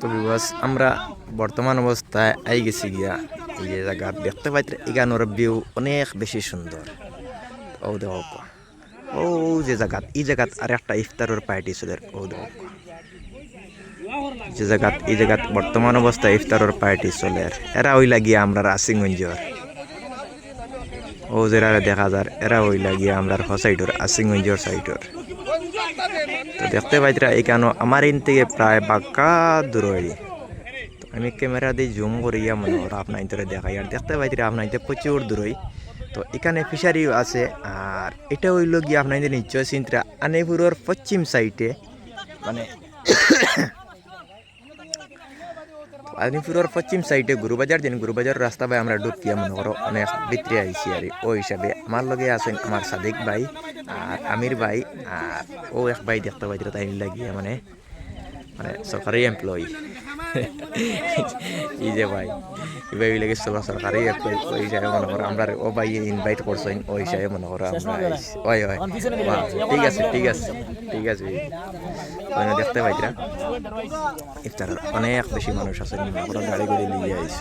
তো বিবাস আমরা বর্তমান অবস্থায় আই গেছি গিয়া, এই যে জায়গা দেখতে পাইতে, এখানোর ভিউ অনেক বেশি সুন্দর। ও দেখ, ও যে জায়গাত এই জায়গাত আর একটা ইফতারের পার্টি ছিল ও দেখ। যে জায়গাত, এই জায়গাত বর্তমান অবস্থায় ইফতারের পার্টি চলে। এরা ওই লাগিয়া আমরা রাসিংগঞ্জর। ও যেরা দেখা যার, এরা ওই লাগিয়া আমরা হসাইডর আসিংগঞ্জর সাইডর তো দেখতে পাইতরা এখানে আমার ইন থেকে প্রায় বাক্কা দূর তো আমি ক্যামেরা দিয়ে জুম করিয়া মনে করো আপনার ইন্তরে দেখাই। আর দেখতে পাইতরা আপনার ইতে প্রচুর দূরই। তো এখানে ফিশারিও আছে। আর এটা হইল গিয়ে আপনার নিশ্চয় চিন্তা আনেপুরের পশ্চিম সাইডে মানে আলিপুরের পশ্চিম সাইডে গুরুবাজার, যেন গুরুবাজার রাস্তা ভাই আমরা ঢুকিয়া মনে করো, অনেক ভিতরে আইসি আর ও হিসাবে। আমার লগে আছেন আমার সাদিক ভাই আর আমির ভাই আর ও এক ভাই দেখতে পাই তাই লাগিয়ে মানে মানে সরকারি এমপ্লয়ি এই যে ভাই এবার লাগে সবার সরকারি ওই হিসাবে মনে করো আমরা ও ভাই ইনভাইট করছেন, ওই হিসাবে মনে করো আমরা। ওই ওই। ঠিক আছে ঠিক আছে ঠিক আছে ওখানে দেখতে পাইতরা ইফতার অনেক বেশি মানুষ আছে গাড়ি গাড়ি নিয়ে আইছে